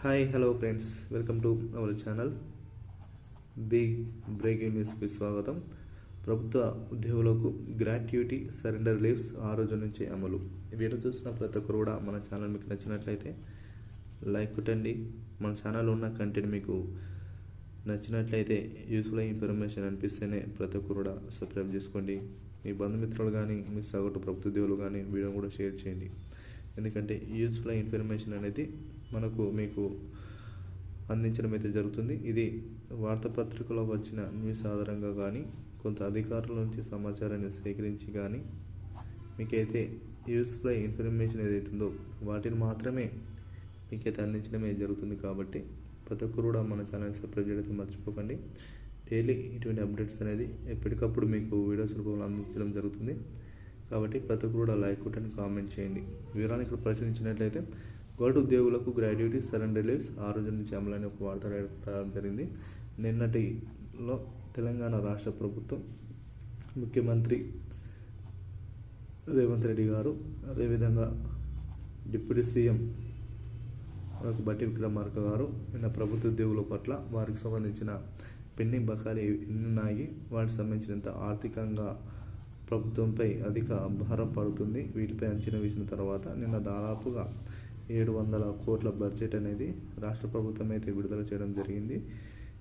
Hi hello friends welcome to our channel big breaking న్యూస్కి స్వాగతం. ప్రభుత్వ ఉద్యోగులకు గ్రాట్యుటీ సరెండర్ లీవ్స్ ఆ రోజు నుంచి అమలు. వీడియో చూసిన ప్రతి ఒక్కరు కూడా మన ఛానల్ మీకు నచ్చినట్లయితే లైక్ కొట్టండి. మన ఛానల్ ఉన్న కంటెంట్ మీకు నచ్చినట్లయితే యూస్ఫుల్ ఇన్ఫర్మేషన్ అనిపిస్తేనే ప్రతి ఒక్కరు కూడా సబ్స్క్రైబ్ చేసుకోండి. మీ బంధుమిత్రులు కానీ మీ సగటు ప్రభుత్వ ఉద్యోగులు కానీ వీడియో కూడా షేర్ చేయండి. ఎందుకంటే యూస్ఫుల్ ఇన్ఫర్మేషన్ అనేది మనకు మీకు అందించడం అయితే జరుగుతుంది. ఇది వార్తాపత్రికలో వచ్చిన న్యూస్ ఆధారంగా కానీ కొంత అధికారుల నుంచి సమాచారాన్ని సేకరించి కానీ మీకైతే యూస్ఫుల్ ఇన్ఫర్మేషన్ ఏదైతుందో వాటిని మాత్రమే మీకైతే అందించడమే జరుగుతుంది కాబట్టి ప్రతి ఒక్కరు కూడా మన ఛానల్ సబ్స్క్రైబ్ చేయడం మర్చిపోకండి. డైలీ ఇటువంటి అప్డేట్స్ అనేది ఎప్పటికప్పుడు మీకు వీడియోస్ రూపంలో అందించడం జరుగుతుంది. కాబట్టి ప్రతి ఒక్కరు కూడా లైక్ కొట్టండి కామెంట్ చేయండి. వివరాన్ని ఇక్కడ పరిశీలించినట్లయితే గౌడ్ ఉద్యోగులకు గ్రాడ్యుయేటీ సరెండర్ లీవ్స్ ఆ రోజు నుంచి అమలైన ఒక వార్త రావడం జరిగింది. నిన్నటిలో తెలంగాణ రాష్ట్ర ప్రభుత్వం ముఖ్యమంత్రి రేవంత్ రెడ్డి గారు అదేవిధంగా డిప్యూటీ సీఎం మనకు బట్టి విక్రమార్క గారు నిన్న ప్రభుత్వ ఉద్యోగుల పట్ల వారికి సంబంధించిన పెండింగ్ బకాయిలు ఎన్ని ఉన్నాయి వాటికి సంబంధించినంత ఆర్థికంగా ప్రభుత్వంపై అధిక భారం పడుతుంది. వీటిపై అంచనా వేసిన తర్వాత నిన్న దాదాపుగా ఏడు వందల కోట్ల బడ్జెట్ అనేది రాష్ట్ర ప్రభుత్వం అయితే విడుదల చేయడం జరిగింది.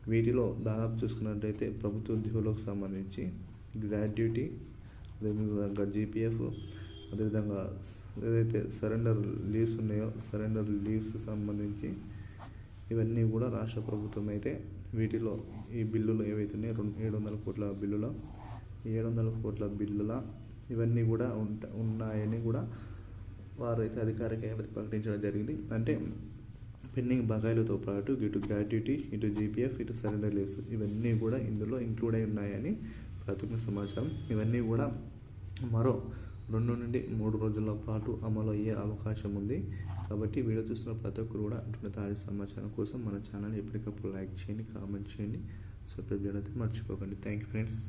వీటిలో దాదాపు చూసుకున్నట్టయితే ప్రభుత్వ ఉద్యోగులకు సంబంధించి గ్రాడ్యుటీ అదేవిధంగా జీపీఎఫ్ అదేవిధంగా ఏదైతే సరెండర్ లీవ్స్ ఉన్నాయో సరెండర్ లీవ్స్ సంబంధించి ఇవన్నీ కూడా రాష్ట్ర ప్రభుత్వం అయితే వీటిలో ఈ బిల్లులు ఏవైతే ఉన్నాయో రెండు ఏడు వందల కోట్ల బిల్లులో ఏడు వందల కోట్ల బిల్లుల ఇవన్నీ కూడా ఉంట ఉన్నాయని కూడా వారు అయితే అధికారికంగా ప్రకటించడం జరిగింది. అంటే పెండింగ్ బకాయిలతో పాటు ఇటు గ్రాట్యుటీ ఇటు జీపీఎఫ్ ఇటు సరెండర్ లీవ్స్ ఇవన్నీ కూడా ఇందులో ఇంక్లూడ్ అయి ఉన్నాయని ప్రాథమిక సమాచారం. ఇవన్నీ కూడా మరో రెండు నుండి మూడు రోజుల పాటు అమలు అయ్యే అవకాశం ఉంది. కాబట్టి వీడియో చూస్తున్న ప్రతి ఒక్కరు కూడా అటువంటి తాజా సమాచారం కోసం మన ఛానల్ ఎప్పటికప్పుడు లైక్ చేయండి కామెంట్ చేయండి సబ్స్క్రైబ్ చేయడం అయితే మర్చిపోకండి. Thank you friends.